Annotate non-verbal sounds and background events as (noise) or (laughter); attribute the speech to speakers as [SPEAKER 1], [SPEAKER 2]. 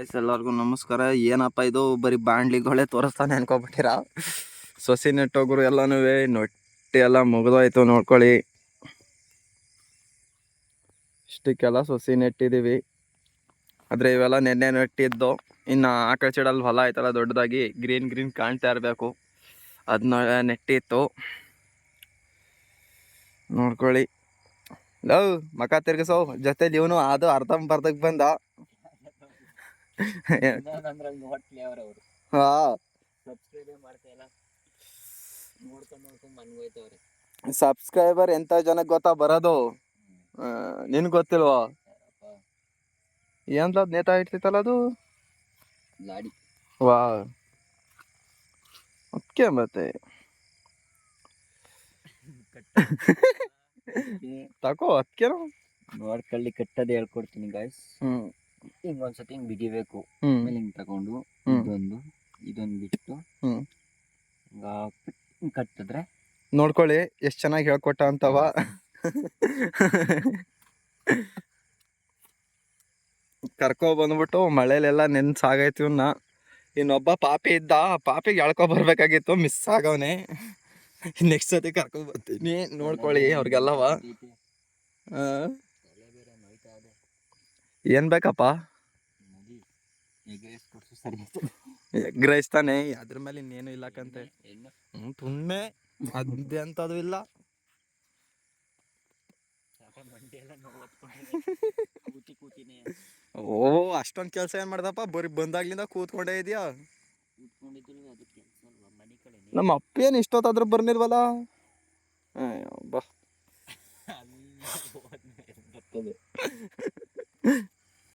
[SPEAKER 1] ಎಲ್ಲರಿಗೂ ನಮಸ್ಕಾರ. ಏನಪ್ಪ ಇದು? ಬರೀ ಬಾಂಡ್ಲಿಗಳೇ ತೋರಿಸ್ತಾನೆ ಅನ್ಕೊಬಿಟ್ಟಿರ ಸೊಸಿ ನೆಟ್ಟೋಗ್ರು ಎಲ್ಲನೂ ನೊಟ್ಟಿ ಎಲ್ಲ ಮುಗಿದೋಯ್ತು ನೋಡ್ಕೊಳ್ಳಿ. ಇಷ್ಟಕ್ಕೆಲ್ಲ ಸೊಸಿ ನೆಟ್ಟಿದ್ದೀವಿ ಆದರೆ ಇವೆಲ್ಲ ನೆನ್ನೆ ನೆಟ್ಟಿದ್ದು. ಇನ್ನು ಆಕಳ ಚೀಡಲ್ಲಿ ಹೊಲ ಆಯ್ತಲ್ಲ ದೊಡ್ಡದಾಗಿ, ಗ್ರೀನ್ ಗ್ರೀನ್ ಕಾಣ್ತಾ ಇರಬೇಕು. ಅದನ್ನ ನೆಟ್ಟಿತ್ತು. ನೋಡ್ಕೊಳ್ಳಿ. ಲವ್ ಮಕ ತಿರ್ಗಿಸೋ. ಜೊತೆಲಿ ಇವನು ಅದು ಅರ್ಧಂಬರ್ಧಕ್ಕೆ ಬಂದ. ಹಾ.
[SPEAKER 2] ಸಬ್ಸ್ಕ್ರೈಬೇ ಮಾಡ್ತಾ ಇಲ್ಲ. ನೋಡ್ಕೊಂಡ್ ನೋಡ್ಕೊಂಡ್ ಮನ್ಗೋಯ್ತವ್ರೆ
[SPEAKER 1] ಸಬ್ಸ್ಕ್ರೈಬರ್ ಎಂತ ಜನಕ್ಕೆ ಗೊತ್ತಾ ಬರೋದು? ನಿನ್ ಗೊತ್ತಿಲ್ವಾ? ಏನ್ ನೇತಾ ಇಟ್ಟಿತ್ತಲ್ಲ ಅದು?
[SPEAKER 2] ಲಾಡಿ.
[SPEAKER 1] ವಾ ಅದಕ್ಕೆ ಮತ್ತೆ. ತಕೋ ಅದಕ್ಕೆ
[SPEAKER 2] ನೋಡ್ಕೊಳ್ಳಿ ಕಟ್ಟೋದು ಹೇಳ್ಕೊಡ್ತೀನಿ ಗಾಯ್ಸ್
[SPEAKER 1] ಹ್ಮ್.
[SPEAKER 2] ಹಿಂಗ್ ಒಂದ್ಸತಿ ಹಿಂಗ್ ಬಿಗಿಬೇಕು.
[SPEAKER 1] ಹ್ಮ್.
[SPEAKER 2] ಆಮೇಲೆ ಹಿಂಗ್ ತಗೊಂಡು
[SPEAKER 1] ಹ್ಮ್.
[SPEAKER 2] ಇದೊಂದು ಇದೊಂದು ಬಿಟ್ಟು
[SPEAKER 1] ಹ್ಮ್.
[SPEAKER 2] ಹಿಂಗ್ ಹಾಕ್ಬಿಟ್ ಹಿಂಗ್ ಕಟ್ಟಿದ್ರೆ
[SPEAKER 1] ನೋಡ್ಕೊಳ್ಳಿ ಎಷ್ಟ್ ಚೆನ್ನಾಗಿ ಹೇಳ್ಕೊಟ್ಟ ಅಂತವ. ಕರ್ಕೊ ಬಂದ್ಬಿಟ್ಟು ಮಳೆಲೆಲ್ಲ ನೆನ್ಸಾಗೈತಿ ಇವ್ನ. ಇನ್ನೊಬ್ಬ ಪಾಪಿ ಇದ್ದ ಆ ಪಾಪಿಗೆ ಎಳ್ಕೊ ಬರ್ಬೇಕಾಗಿತ್ತು ಮಿಸ್ ಆಗವನೆ. ನೆಕ್ಸ್ಟ್ ಸತಿ ಕರ್ಕೊ ಬರ್ತೀನಿ ನೋಡ್ಕೊಳ್ಳಿ ಅವ್ರಿಗೆಲ್ಲವ. ಆ,
[SPEAKER 2] ತಲೆ ಬೇರೆ ನೋಯ್ತಾ ಇದೆ
[SPEAKER 1] ಏನ್ ಬೇಕಪ್ಪ? ಗ್ರಹಿಸ್ತಾನೆ ಅದ್ರ ಮೇಲೆ ಇನ್ನೇನು ಇಲ್ಲ
[SPEAKER 2] ಕಂತೆ. ತುಂಬೆ ಅದಂತದು ಇಲ್ಲ.
[SPEAKER 1] ಓ ಅಷ್ಟೊಂದು ಕೆಲಸ ಏನ್ ಮಾಡ್ದಪ್ಪ? ಬರೀ ಬಂದಾಗ್ಲಿಂದ ಕೂತ್ಕೊಂಡೇ ಇದೆಯಾ? ನಮ್ಮ ಅಪ್ಪ ಏನು ಇಷ್ಟೊತ್ತಾದ್ರೂ ಬರ್ನಿಲ್ವಲ್ಲ? ಬಾ (laughs)